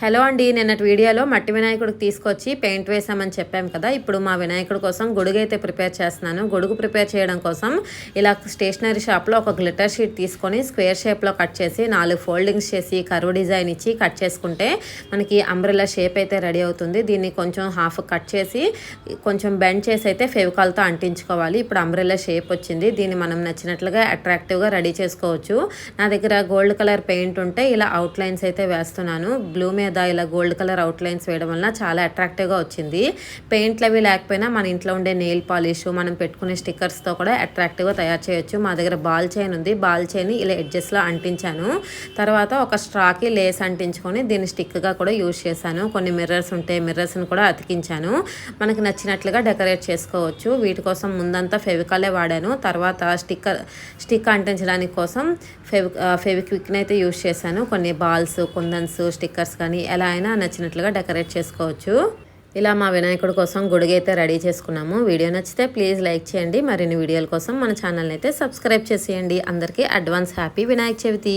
Hello అండి నిన్నటి వీడియోలో మట్టి వినాయకుడికి తీసుకొచ్చి పెయింట్ వేసామని చెప్పాం కదా. ఇప్పుడు మా వినాయకుడి కోసం గొడుగు అయితే ప్రిపేర్ చేస్తున్నాను. గొడుగు ప్రిపేర్ చేయడం కోసం ఇలా స్టేషనరీ షాప్లో ఒక గ్లిటర్ షీట్ తీసుకొని స్క్వేర్ షేప్లో కట్ చేసి నాలుగు ఫోల్డింగ్స్ చేసి కరువు డిజైన్ ఇచ్చి కట్ చేసుకుంటే మనకి అంబ్రెల్లా షేప్ అయితే రెడీ అవుతుంది. దీన్ని కొంచెం హాఫ్ కట్ చేసి కొంచెం బెండ్ చేసి అయితే ఫెవికాల్తో అంటించుకోవాలి. ఇప్పుడు అంబ్రెల్లా షేప్ వచ్చింది. దీన్ని మనం నచ్చినట్లుగా అట్రాక్టివ్గా రెడీ చేసుకోవచ్చు. నా దగ్గర గోల్డ్ కలర్ పెయింట్ ఉంటే ఇలా అవుట్లైన్స్ అయితే వేస్తున్నాను. బ్లూ మీద ఇలా గోల్డ్ కలర్ అవుట్లైన్స్ వేయడం వల్ల చాలా అట్రాక్టివ్గా వచ్చింది. పెయింట్లు అవి లేకపోయినా మన ఇంట్లో ఉండే నెయిల్ పాలిష్ మనం పెట్టుకునే స్టిక్కర్స్తో కూడా అట్రాక్టివ్గా తయారు చేయొచ్చు. మా దగ్గర బాల్ చైన్ ఉంది. బాల్ చైన్ ఇలా ఎడ్జెస్లో అంటించాను. తర్వాత ఒక స్ట్రాకి లేస్ అంటించుకొని దీన్ని స్టిక్గా కూడా యూజ్ చేశాను. కొన్ని మిర్రర్స్ ఉంటే మిర్రర్స్ని కూడా అతికించాను. మనకి నచ్చినట్లుగా డెకరేట్ చేసుకోవచ్చు. వీటి కోసం ముందంతా ఫెవికాలే వాడాను. తర్వాత స్టిక్కర్ స్టిక్ అంటించడానికి కోసం ఫెవి ఫెవిక్విక్ని అయితే యూజ్ చేశాను. కొన్ని బాల్స్ కుందన్స్ స్టిక్కర్స్ కానీ ఎలా అయినా నచ్చినట్లుగా డెకరేట్ చేసుకోవచ్చు. ఇలా మా వినాయకుడి కోసం గుడిగైతే అయితే రెడీ చేసుకున్నాము. వీడియో నచ్చితే ప్లీజ్ లైక్ చేయండి. మరిన్ని వీడియోల కోసం మన ఛానల్ని అయితే సబ్స్క్రైబ్ చేసేయండి. అందరికీ అడ్వాన్స్ హ్యాపీ వినాయక చవితి.